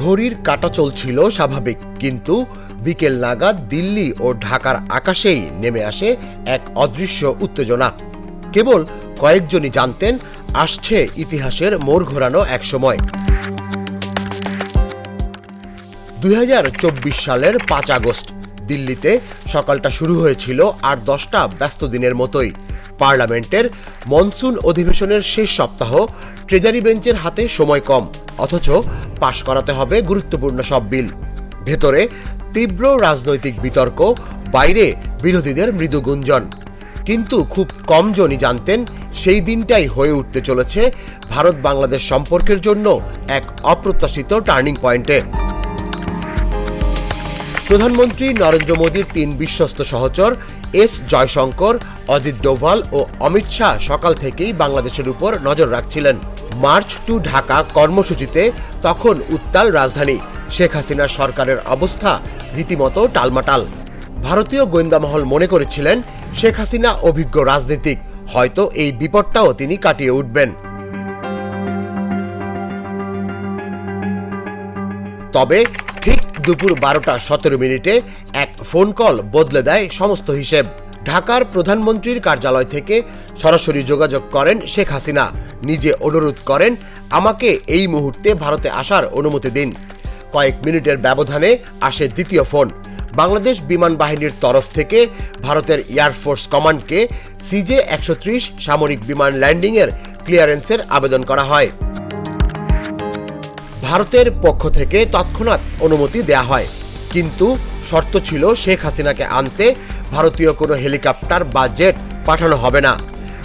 ঘড়ির কাটা চলছিল স্বাভাবিক, কিন্তু বিকেল নাগাদ দিল্লি ও ঢাকার আকাশেই নেমে আসে এক অদৃশ্য উত্তেজনা। কেবল কয়েকজনই জানতেন, আসছে ইতিহাসের মোড় ঘোরানো এক সময়। দুই হাজার চব্বিশ সালের পাঁচ আগস্ট, দিল্লিতে সকালটা শুরু হয়েছিল আর দশটা ব্যস্ত দিনের মতোই। পার্লামেন্টের মনসুন অধিবেশনের শেষ সপ্তাহ ট্রেজারি বেঞ্চের হাতে সময় কম, অথচ পাশ করাতে হবে গুরুত্বপূর্ণ সব বিল। ভেতরে তীব্র রাজনৈতিক বিতর্ক, বাইরে বিরোধীদের মৃদু গুঞ্জন। কিন্তু খুব কমজনই জানতেন সেই দিনটাই হয়ে উঠতে চলেছে ভারত বাংলাদেশ সম্পর্কের জন্য এক অপ্রত্যাশিত টার্নিং পয়েন্টে। প্রধানমন্ত্রী নরেন্দ্র মোদীর তিন বিশ্বস্ত সহচর এস জয়শঙ্কর অজিত ডোভাল ও অমিত শাহ সকাল থেকেই বাংলাদেশের উপর নজর রাখছিলেন। মার্চ টু ঢাকা কর্মসূচিতে তখন উত্তাল রাজধানী। শেখ হাসিনার সরকারের অবস্থা রীতিমতো টালমাটাল। ভারতীয় গোয়েন্দা মহল মনে করেছিলেন, শেখ হাসিনা অভিজ্ঞ রাজনীতিক, হয়তো এই বিপদটাও তিনি কাটিয়ে উঠবেন। তবে ঠিক দুপুর বারোটা সতেরো মিনিটে এক ফোন কল বদলে দেয় সমস্ত হিসেব। ঢাকার প্রধানমন্ত্রীর কার্যালয় থেকে সরাসরি যোগাযোগ করেন শেখ হাসিনা। নিজে অনুরোধ করেন, আমাকে এই মুহূর্তে ভারতে আসার অনুমতি দিন। কয়েক মিনিটের ব্যবধানে আসে দ্বিতীয় ফোন। বাংলাদেশ বিমান বাহিনীর তরফ থেকে ভারতের এয়ারফোর্স কমান্ডকে সিজে একশো ত্রিশ সামরিক বিমান ল্যান্ডিংয়ের ক্লিয়ারেন্সের আবেদন করা হয়। ভারতের পক্ষ থেকে তৎক্ষণাৎ অনুমতি দেয়া হয়। কিন্তু শর্ত ছিল শেখ হাসিনাকে আনতে ভারতীয় কোনো হেলিকপ্টার বা জেট পাঠানো হবে না।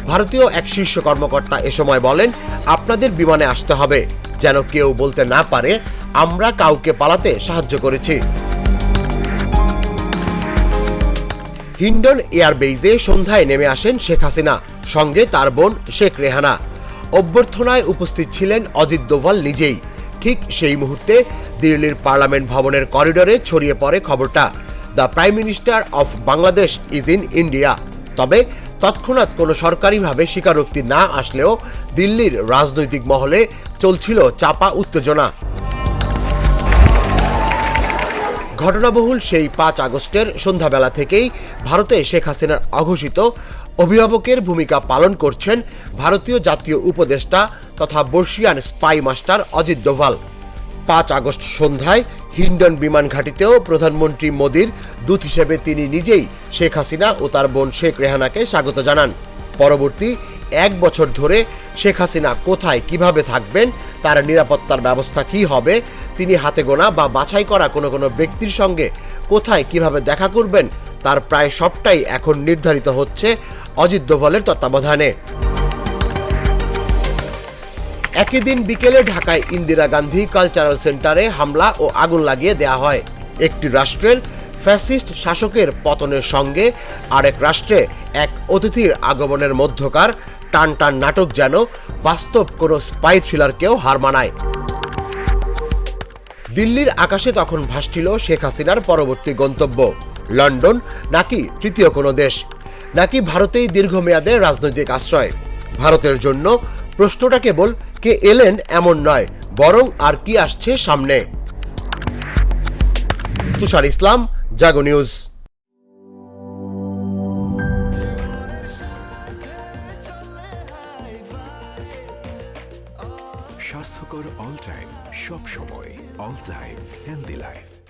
ভারতীয় এক শীর্ষ কর্মকর্তা এ সময় বলেন, আপনাদের বিমানে আসতে হবে। যেন কেউ বলতে না পারে, আমরা কাউকে পালাতে সাহায্য করেছি। হিন্ডন এয়ারবেইজে সন্ধ্যায় নেমে আসেন শেখ হাসিনা, সঙ্গে তার বোন শেখ রেহানা। অভ্যর্থনায় উপস্থিত ছিলেন অজিত দোভাল নিজেই। ঠিক সেই মুহূর্তে দিল্লির পার্লামেন্ট ভবনের করিডোরে ছড়িয়ে পড়ে খবরটা। The prime minister of Bangladesh is in India তবে তৎক্ষণাৎ কোনো সরকারিভাবে স্বীকারোক্তি না আসলেও দিল্লির রাজনৈতিক মহলে চলছিল চাপা উত্তেজনা। ঘটনাবহুল সেই পাঁচ আগস্টের সন্ধ্যাবেলা থেকেই ভারতে শেখ হাসিনার অঘোষিত অভিভাবকের ভূমিকা পালন করছেন ভারতীয় জাতীয় উপদেষ্টা তথা বর্ষিয়ান স্পাই মাস্টার অজিত ডোভাল পাঁচ আগস্ট সন্ধ্যায় হিন্ডন বিমান ঘাঁটিতেও প্রধানমন্ত্রী মোদীর দূত হিসেবে তিনি নিজেই শেখ হাসিনা ও তার বোন শেখ রেহানাকে স্বাগত জানান। পরবর্তী এক বছর ধরে শেখ হাসিনা কোথায়, কীভাবে থাকবেন, তার নিরাপত্তার ব্যবস্থা কি হবে, তিনি হাতে গোনা বা বাছাই করা কোনো কোনো ব্যক্তির সঙ্গে কোথায়, কীভাবে দেখা করবেন, তার প্রায় সবটাই এখন নির্ধারিত হচ্ছে অজিত দোভালের তত্ত্বাবধানে। একই দিন বিকেলে ঢাকায় ইন্দিরা গান্ধী কালচারাল সেন্টারে হামলা ও আগুন লাগিয়ে দেয়া হয়। একটি রাষ্ট্রের ফ্যাসিস্ট শাসকের পতনের সঙ্গে আরেক রাষ্ট্রে এক অতিথির আগমনের মধ্যকার টান টান নাটক যেন বাস্তব কোনো স্পাই থ্রিলারকেও হার মানায়। দিল্লির আকাশে তখন ভাসছিল শেখ হাসিনার পরবর্তী গন্তব্য, লন্ডন, নাকি তৃতীয় কোনো দেশ, নাকি ভারতেই দীর্ঘমেয়াদের রাজনৈতিক আশ্রয়। ভারতের জন্য প্রশ্নটা কেবল কে এলেন এমন নয়, বরং আর কি আসছে সামনে। তুষার ইসলাম, জাগো নিউজ। স্বাস্থ্যকর অল টাইম, সব সময় অল টাইম হেলদি লাইফ।